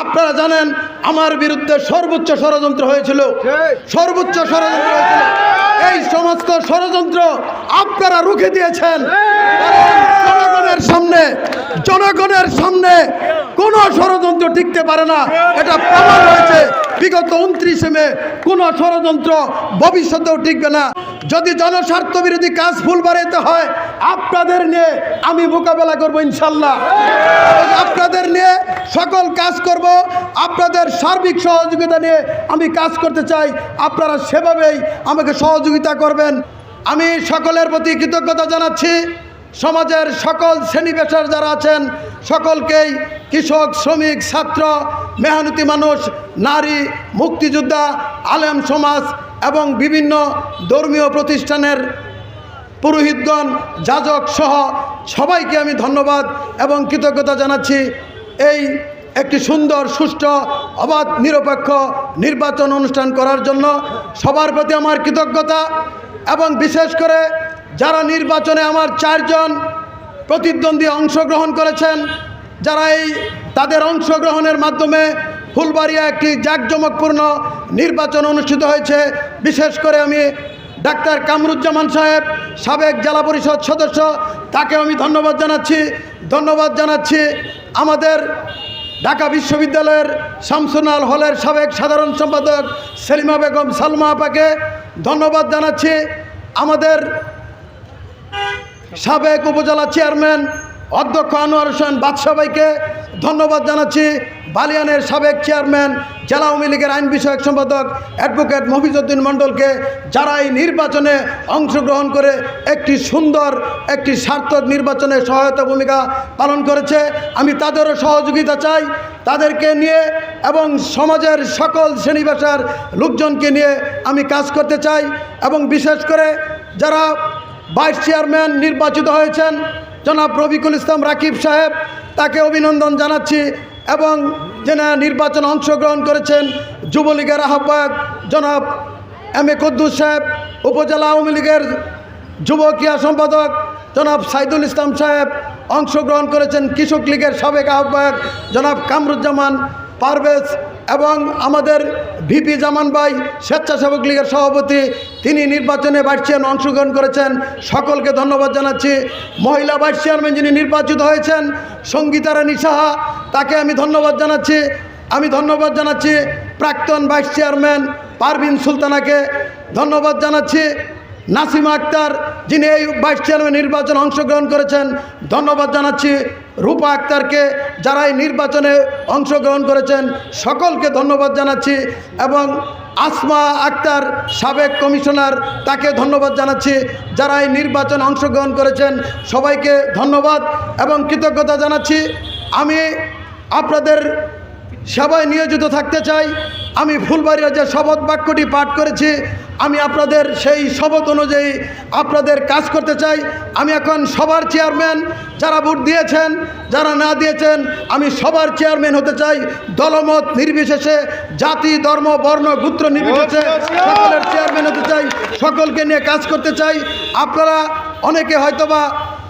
আপনারা জানেন আমার বিরুদ্ধে সর্বোচ্চ ষড়যন্ত্র হয়েছিল। সর্বোচ্চ ষড়যন্ত্র হয়েছিল। এই সমস্ত ষড়যন্ত্র আপনারা রুখে দিয়েছেন। জনগণের সামনে জনগণের সামনে কোন ষড়যন্ত্র টিকতে পারে না। এটা প্রমাণ হয়েছে। বিগত উনত্রিশে মে কোন ষড়যন্ত্র ভবিষ্যতেও টিকবে না। যদি জনস্বার্থ বিরোধী কাজ ফুল বাড়াইতে হয়, আপনাদের নিয়ে আমি মোকাবেলা করব ইনশাল্লাহ। আপনাদের নিয়ে সকল কাজ করব, আপনাদের সার্বিক সহযোগিতা নিয়ে আমি কাজ করতে চাই, আপনারা সেভাবেই আমাকে সহযোগিতা করবেন। আমি সকলের প্রতি কৃতজ্ঞতা জানাচ্ছি, সমাজের সকল শ্রেণি পেশার যারা আছেন, সকলকেই কৃষক, শ্রমিক, ছাত্র, মেহনতি মানুষ, নারী, মুক্তিযোদ্ধা, আলেম সমাজ এবং বিভিন্ন ধর্মীয় প্রতিষ্ঠানের পুরোহিতগণ, যাজক সহ সবাইকে আমি ধন্যবাদ এবং কৃতজ্ঞতা জানাচ্ছি। এই একটি সুন্দর, সুষ্ঠু, অবাধ, নিরপেক্ষ নির্বাচন অনুষ্ঠান করার জন্য সবার প্রতি আমার কৃতজ্ঞতা এবং বিশেষ করে যারা নির্বাচনে আমার চারজন প্রতিদ্বন্দ্বী অংশগ্রহণ করেছেন, যারা এই তাদের অংশগ্রহণের মাধ্যমে ফুলবাড়িয়া একটি জাঁকজমকপূর্ণ নির্বাচন অনুষ্ঠিত হয়েছে। বিশেষ করে আমি ডাক্তার কামরুজ্জামান সাহেব, সাবেক জেলা পরিষদ সদস্য, তাকে আমি ধন্যবাদ জানাচ্ছি। ধন্যবাদ জানাচ্ছি আমাদের ঢাকা বিশ্ববিদ্যালয়ের শামসুনাল হলের সাবেক সাধারণ সম্পাদক সেলিমা বেগম সালমা আপাকে ধন্যবাদ জানাচ্ছি। আমাদের সাবেক উপজেলা চেয়ারম্যান অধ্যক্ষ আনোয়ার হোসেন বাদশাবাইকে ধন্যবাদ জানাচ্ছি বালিয়ানের সাবেক চেয়ারম্যান, জেলা আওয়ামী লীগের আইন বিষয়ক সম্পাদক অ্যাডভোকেট মফিজউদ্দিন মণ্ডলকে, যারা এই নির্বাচনে অংশগ্রহণ করে একটি সুন্দর, একটি সার্থক নির্বাচনে সহায়তা ভূমিকা পালন করেছে, আমি তাদেরও সহযোগিতা চাই। তাদেরকে নিয়ে এবং সমাজের সকল শ্রেণি পেশার লোকজনকে নিয়ে আমি কাজ করতে চাই এবং বিশেষ করে যারা ভাইস চেয়ারম্যান নির্বাচিত হয়েছেন, জনাব রবিকুল ইসলাম রাকিব সাহেব তাকে অভিনন্দন জানাচ্ছি এবং যেনা নির্বাচনে অংশগ্রহণ করেছেন যুবলীগের আহ্বায়ক জনাব এম এ কদ্দুস সাহেব, উপজেলা আওয়ামী লীগের যুব ক্রীড়া সম্পাদক জনাব সাইদুল ইসলাম সাহেব, অংশগ্রহণ করেছেন কৃষক লীগের সাবেক আহ্বায়ক জনাব কামরুজ্জামান পারভেজ এবং আমাদের ভিপি জামান ভাই, স্বেচ্ছাসেবক লীগের সভাপতি, তিনি নির্বাচনে ভাইস চেয়ারম্যান অংশগ্রহণ করেছেন। সকলকে ধন্যবাদ জানাচ্ছি। মহিলা ভাইস চেয়ারম্যান যিনি নির্বাচিত হয়েছেন, সঙ্গীতা রানী সাহা, তাকে আমি ধন্যবাদ জানাচ্ছি। আমি ধন্যবাদ জানাচ্ছি প্রাক্তন ভাইস চেয়ারম্যান পারভিন সুলতানাকে। ধন্যবাদ জানাচ্ছি নাসিমা আক্তার, যিনি এই ভাইস চেয়ারম্যান নির্বাচনে অংশগ্রহণ করেছেন। ধন্যবাদ জানাচ্ছি রূপা আক্তারকে যারা এই নির্বাচনে অংশগ্রহণ করেছেন, সকলকে ধন্যবাদ জানাচ্ছি এবং আসমা আক্তার সাবেক কমিশনার তাকে ধন্যবাদ জানাচ্ছি। যারা এই নির্বাচনে অংশগ্রহণ করেছেন, সবাইকে ধন্যবাদ এবং কৃতজ্ঞতা জানাচ্ছি। আমি আপনাদের সেবায় নিয়োজিত থাকতে চাই। আমি ফুলবাড়িয়া যে শপথ বাক্যটি পাঠ করেছি আমি আপনাদের সেই শপথ অনুযায়ী আপনাদের কাজ করতে চাই। আমি এখন সবার চেয়ারম্যান, যারা ভোট দিয়েছেন, যারা না দিয়েছেন, আমি সবার চেয়ারম্যান হতে চাই। দলমত নির্বিশেষে, জাতি, ধর্ম, বর্ণ, গোত্র নির্বিশেষে সকলের চেয়ারম্যান হতে চাই। সকলকে নিয়ে কাজ করতে চাই। আপনারা অনেকে হয়তোবা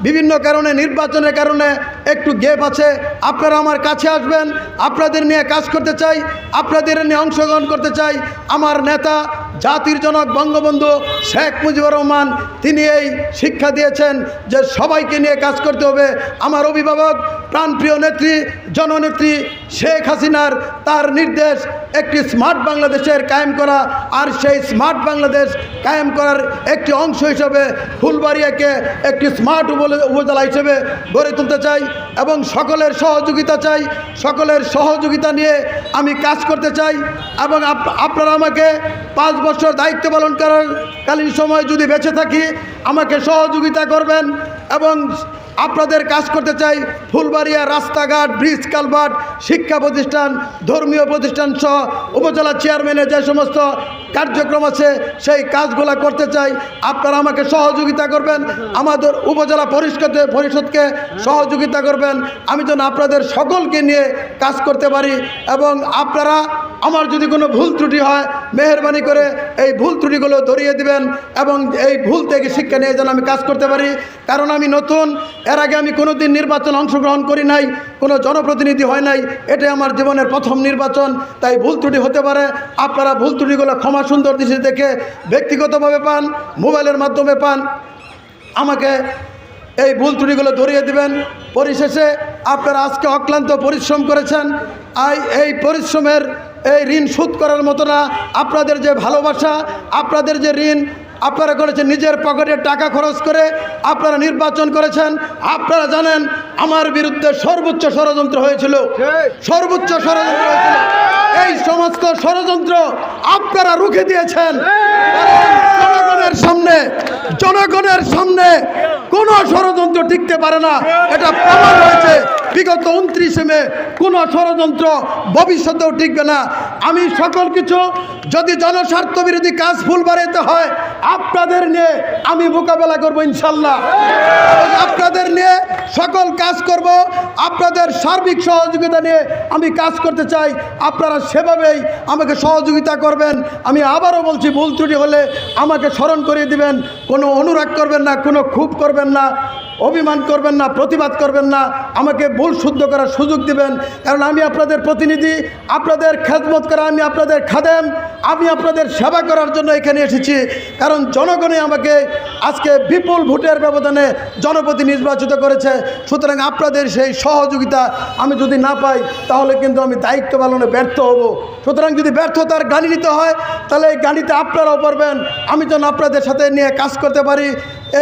বিভিন্ন কারণে, নির্বাচনের কারণে একটু গ্যাপ আছে। আপনারা আমার কাছে আসবেন। আপনাদের নিয়ে কাজ করতে চাই। আপনাদের নিয়ে অংশগ্রহণ করতে চাই। আমার নেতা জাতির জনক বঙ্গবন্ধু শেখ মুজিবুর রহমান, তিনি এই শিক্ষা দিয়েছেন যে সবাইকে নিয়ে কাজ করতে হবে। আমার অভিভাবক প্রাণপ্রিয় নেত্রী, জননেত্রী শেখ হাসিনার তার নির্দেশ, একটি স্মার্ট বাংলাদেশের কায়েম করা, আর সেই স্মার্ট বাংলাদেশ কায়েম করার একটি অংশ হিসেবে ফুলবাড়িয়াকে একটি স্মার্ট উপজেলা হিসেবে গড়ে তুলতে চাই এবং সকলের সহযোগিতা চাই, সকলের সহযোগিতা নিয়ে আমি কাজ করতে চাই এবং আপ- আপনারা আমাকে পাঁচ বছর দায়িত্ব পালন করার কালীন সময় যদি বেঁচে থাকি, আমাকে সহযোগিতা করবেন এবং আপনাদের কাজ করতে চাই ফুলবাড়িয়া রাস্তাঘাট, ব্রিজ কালভার্ট, শিক্ষা প্রতিষ্ঠান, ধর্মীয় প্রতিষ্ঠান সহ উপজেলা চেয়ারম্যানের যে সমস্ত কার্যক্রম আছে, সেই কাজগুলো করতে চাই। আপনারা আমাকে সহযোগিতা করবেন, আমাদের উপজেলা পরিষদ পরিষদকে সহযোগিতা করবেন। আমি যেন আপনাদের সকলকে নিয়ে কাজ করতে পারি এবং আপনারা আমার যদি কোনো ভুল ত্রুটি হয়, মেহরবানি করে এই ভুল ত্রুটিগুলো ধরিয়ে দিবেন এবং এই ভুল থেকে শিক্ষা নিয়ে যেন আমি কাজ করতে পারি। কারণ আমি নতুন, এর আগে আমি কোনো দিন নির্বাচন অংশগ্রহণ করি নাই, কোনো জনপ্রতিনিধি হয় নাই, এটাই আমার জীবনের প্রথম নির্বাচন, তাই ভুল ত্রুটি হতে পারে। আপনারা ভুল ত্রুটিগুলো ক্ষমা সুন্দর দৃষ্টি দেখে ব্যক্তিগতভাবে পান, মোবাইলের মাধ্যমে পান। আমাকে এই ভুল ত্রুটিগুলো ধরিয়ে দিবেন। পরিশেষে আপনারা আজকে অক্লান্ত পরিশ্রম করেছেন। আই, এই পরিশ্রমের এই ঋণ শোধ করার মতো না। আপনাদের যে ভালোবাসা আপনাদের যে ঋণ আপনারা করেছেন নিজের পকেটে টাকা খরচ করে আপনারা নির্বাচন করেছেন। আপনারা জানেন আমার বিরুদ্ধে সর্বোচ্চ ষড়যন্ত্র হয়েছিল। সর্বোচ্চ ষড়যন্ত্র হয়েছিল। এই সমস্ত ষড়যন্ত্র আপনারা রুখে দিয়েছেন। জনগণের সামনে জনগণের সামনে কোনো ষড়যন্ত্র টিকতে পারে না। এটা প্রমাণ হয়েছে। বিগত উনত্রিশে মে কোনো ষড়যন্ত্র ভবিষ্যতেও টিকবে না। আমি সকল কিছু যদি জনস্বার্থ বিরোধী কাজ ফুল বাড়াইতে হয়, আপনাদের নিয়ে আমি মোকাবেলা করব ইনশাল্লাহ। আপনাদের নিয়ে সকল কাজ করব, আপনাদের সার্বিক সহযোগিতা নিয়ে আমি কাজ করতে চাই। আপনারা সেভাবেই আমাকে সহযোগিতা করবেন। আমি আবারও বলছি, ভুল ত্রুটি হলে আমাকে স্মরণ করিয়ে দিবেন। কোনো অনুরাগ করবেন না, কোনো ক্ষোভ করবেন না। অভিমান করবেন না, প্রতিবাদ করবেন না, আমাকে ভুল শুদ্ধ করার সুযোগ দিবেন। কারণ আমি আপনাদের প্রতিনিধি, আপনাদের খেদমত করা, আমি আপনাদের খাদেম, আমি আপনাদের সেবা করার জন্য এখানে এসেছি। কারণ জনগণে আমাকে আজকে বিপুল ভোটের ব্যবধানে জনপ্রতি নির্বাচিত করেছে। সুতরাং আপনাদের সেই সহযোগিতা আমি যদি না পাই, তাহলে কিন্তু আমি দায়িত্ব পালনে ব্যর্থ হব। সুতরাং যদি ব্যর্থতার গাড়ি নিতে হয়, তাহলে এই গাড়িতে আপনারাও পারবেন। আমি যেন আপনাদের সাথে নিয়ে কাজ করতে পারি।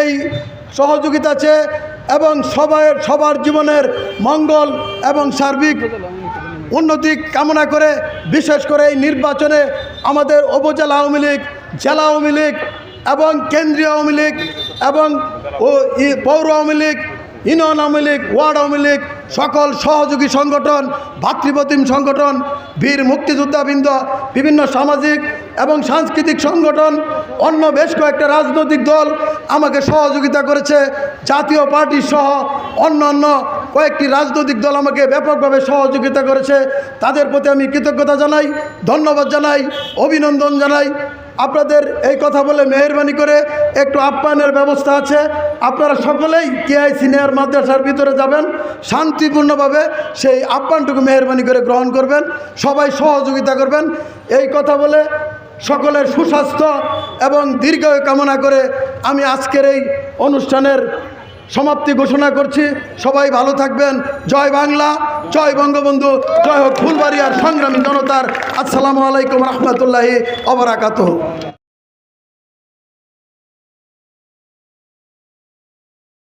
এই সহযোগিতা আছে এবং সবাই সবার জীবনের মঙ্গল এবং সার্বিক উন্নতি কামনা করে, বিশেষ করে এই নির্বাচনে আমাদের উপজেলা আওয়ামী লীগ, জেলা আওয়ামী লীগ এবং কেন্দ্রীয় আওয়ামী লীগ এবং ও পৌর Awami league, union Awami league, ward Awami league, সকল সহযোগী সংগঠন, ভাতৃপ্রতিম সংগঠন, বীর মুক্তিযোদ্ধাবৃন্দ, বিভিন্ন সামাজিক এবং সাংস্কৃতিক সংগঠন, অন্য বেশ কয়েকটা রাজনৈতিক দল আমাকে সহযোগিতা করেছে। জাতীয় পার্টি সহ অন্য অন্য কয়েকটি রাজনৈতিক দল আমাকে ব্যাপকভাবে সহযোগিতা করেছে। তাদের প্রতি আমি কৃতজ্ঞতা জানাই, ধন্যবাদ জানাই, অভিনন্দন জানাই। আপনাদের এই কথা বলে মেহরবানি করে একটু আপ্যায়নের ব্যবস্থা আছে। আপনারা সকলেই কেআই সিনিয়র মাদ্রাসার ভিতরে যাবেন, শান্তিপূর্ণভাবে সেই আপ্যায়নটুকু মেহরবানি করে গ্রহণ করবেন। সবাই সহযোগিতা করবেন। এই কথা বলে সকলের সুস্বাস্থ্য এবং দীর্ঘায়ু কামনা করে আমি আজকের এই অনুষ্ঠানের সমাপ্তি ঘোষণা করছি। সবাই ভালো থাকবেন। জয় বাংলা, জয় বঙ্গবন্ধু, জয় হোক ফুলবাড়িয়ার সংগ্রামী জনতার। আসসালামু আলাইকুম রহমতুল্লাহি অবরাকাত